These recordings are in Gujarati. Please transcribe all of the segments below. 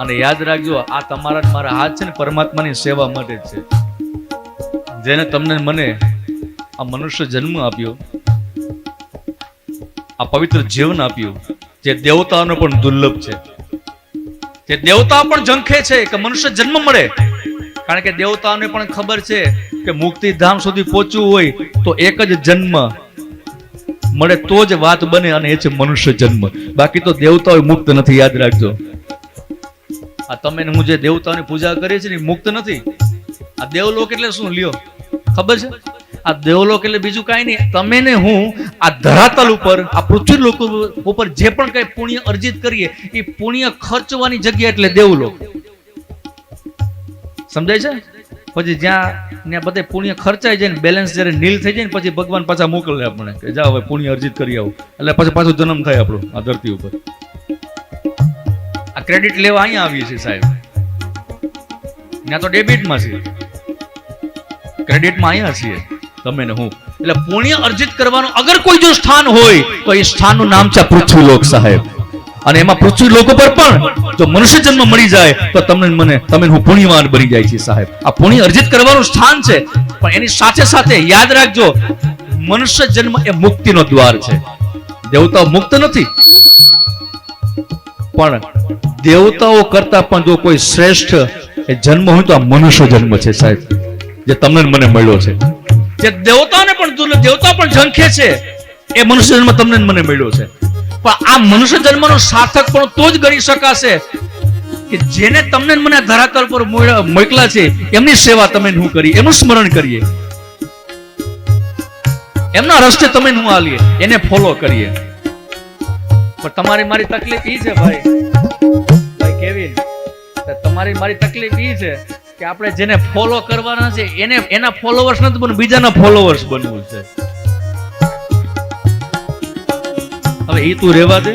અને યાદ રાખજો, આ તમારા મારા હાથ છે ને પરમાત્માની સેવા માટે છે. જેને તમને મને આ મનુષ્ય જન્મ આપ્યો, આ પવિત્ર જીવન આપ્યું, જે દેવતાનો પણ દુર્લભ છે. જે દેવતા પણ ઝંખે છે કે મનુષ્ય જન્મ મળે. કારણ કે દેવતાઓને પણ ખબર છે કે મુક્તિ ધામ સુધી પહોંચવું હોય તો એક જ જન્મ મળે, તો જ વાત બને અને એ છે મનુષ્ય જન્મ. બાકી તો દેવતાઓ મુક્ત નથી, યાદ રાખજો. આ તમે હું જે દેવતાની પૂજા કરીએ છીએ ને મુક્ત નથી. આ દેવલોક એટલે શું? લ્યો. ખબર છે? આ દેવલોક એટલે બીજું કાંઈ નહીં. તમે ને હું આ ધરાતલ ઉપર, આ પૃથ્વી લોક ઉપર જે પણ કઈ પુણ્ય અર્જિત કરીએ, એ પુણ્ય ખર્ચવાની જગ્યા એટલે દેવલોક. સમજાય છે? પછી જ્યાં, ત્યાં બધે પુણ્ય ખર્ચાઈ જાય ને બેલેન્સ જ્યારે નીલ થઈ જાય ને, પછી ભગવાન પાછા મોકલે આપણે કે જાઓ હવે પુણ્ય અર્જિત કરી આવું. એટલે પછી પાછું જન્મ થાય આપણો, આ ધરતી ઉપર. આ ક્રેડિટ લેવા અહીંયા આવીએ છીએ સાહેબ. ત્યાં તો ડેબિટમાં છીએ. ક્રેડિટમાં અહીંયા છીએ. તમે ને હું. એટલે પુણ્ય અર્જિત કરવાનું અગર કોઈ જો સ્થાન હોય, તો એ સ્થાનનું નામ છે પૃથ્વીલોક સાહેબ. અને એમાં પૃથ્વી લોકો પર પણ જો મનુષ્ય જન્મ મળી જાય, તો તમને મને, તમે હું પુણ્યવાન બની જાય છે સાહેબ. આ પુણ્ય અર્જિત કરવાનું સ્થાન છે, પણ એની સાથે સાથે યાદ રાખજો, મનુષ્ય જન્મ એ મુક્તિનો દ્વાર છે. દેવતાઓ મુક્ત નથી. પણ દેવતાઓ કરતા પણ જો કોઈ શ્રેષ્ઠ એ જન્મ હોય તો આ મનુષ્ય જન્મ છે સાહેબ, જે તમને મને મળ્યો છે. જે દેવતાને પણ દેવતા પણ ઝંખે છે, એ મનુષ્ય જન્મ તમને મને મળ્યો છે. પણ આ મનુષ્ય જન્મનો સાર્થક પણ તો જ ગણી શકાશે કે જેને તમને મને ધરાતલ પર મોકલા છે, એમની સેવા તમે હું કરી એનું સ્મરણ કરીએ. એમના રસ્તે તમે હું હાલીએ, એને ફોલો કરીએ. પણ તમારી મારી તકલીફ ઈ છે ભાઈ. ભાઈ કેવી તમારી મારી તકલીફ ઈ છે કે આપણે જેને ફોલો કરવાના છે, એને, એના ફોલોવર્સ નથી બનવું બીજાના ફોલોવર્સ બનવું છે. હવે ઈ તું રહેવા દે.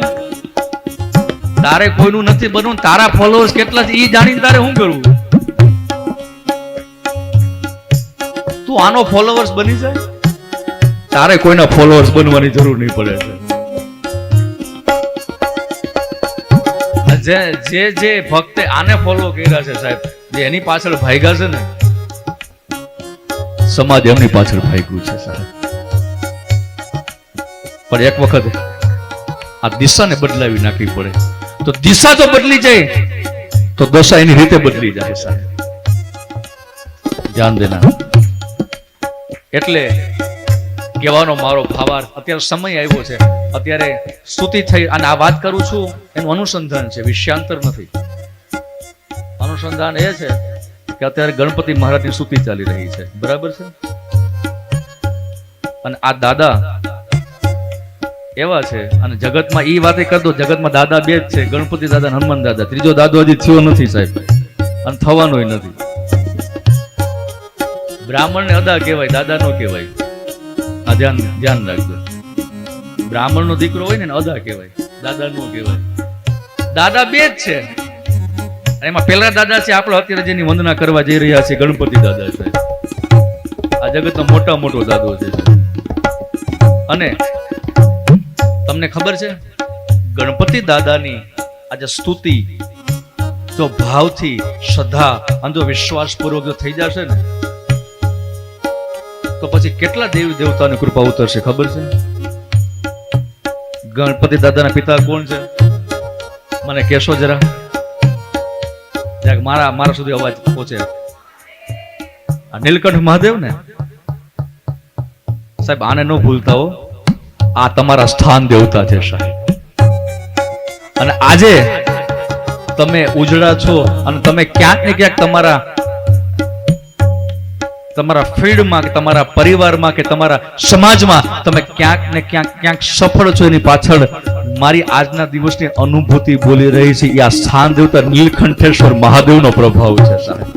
તારે કોઈનું નથી બનવું, તારા ફોલોવર્સ કેટલા છે, ઈ જાણીને તારે શું કરવું? તું આનો ફોલોવર્સ બની જાય? તારે કોઈના ફોલોવર્સ બનવાની જરૂર નહીં પડે છે. જે જે જે ભક્તે આને ફોલો કર્યા છે સાહેબ, જે એની પાછળ ભાગ્યા છે ને, સમાજ એમની પાછળ ભાગ્યું છે સાહેબ. પણ એક વખત આ દિશાને બદલાવી નાખવી પડે. તો દિશા જો બદલી જાય, તો દશા એની રીતે બદલી જાય સાહેબ. ધ્યાન દેના. એટલે કહેવાનો મારો ભાવાર અત્યારે સમય આવ્યો છે. અત્યારે સ્તુતિ થઈ અને આ વાત કરું છું, એનું અનુસંધાન છે, વિષયાંતર નથી. અનુસંધાન એ છે કે અત્યારે ગણપતિ મહારાજની સ્તુતિ ચાલી રહી છે. બરાબર છે? અને આ દાદા એવા છે અને જગતમાં એ વાતે કરતો જગતમાં દાદા બે જ છે, ગણપતિ દાદા અને હનુમાન દાદા. ત્રીજો દાદો હજી થયો નથી સાહેબ. અને થવાનોય નથી. બ્રાહ્મણને અદા કહેવાય દાદા નો કહેવાય. આ ધ્યાન ધ્યાન રાખજો. બ્રાહ્મણનો દીકરો હોય ને અદા કહેવાય, દાદા કહેવાય. દાદા બે જ છે. એમાં પેલા દાદા છે, આપણે અત્યારે જેની વંદના કરવા જઈ રહ્યા છે ગણપતિ દાદા છે. આ જગતનો મોટા મોટો દાદો છે. અને તમને ખબર છે, ગણપતિ દાદાની આજે સ્તુતિ, જો ભાવથી, શ્રદ્ધા, અને જો વિશ્વાસપૂર્વક જો થઈ જશે ને તો પછી કેટલા દેવી દેવતાની કૃપા ઉતરશે, ખબર છે? ગણપતિ દાદાના પિતા કોણ છે? મને કહેશો જરા. મારા મારા સુધી અવાજ પહોંચે. આ નીલકંઠ મહાદેવ ને? સાહેબ, આને ન ભૂલતા હો. આ તમારા સ્થાન દેવતા છે, સાહેબ. અને આજે તમે ઉજળા છો અને તમે ક્યાંક ને ક્યાંક તમારા તમારા ફિલ્ડમાં કે તમારા પરિવારમાં કે તમારા સમાજમાં તમે ક્યાંક ને ક્યાંક ક્યાંક સફળ છો એની પાછળ. મારી આજના દિવસની અનુભૂતિ બોલી રહી છે એ આ સ્થાન દેવતા નીલકંઠેશ્વર મહાદેવનો પ્રભાવ છે, સાહેબ.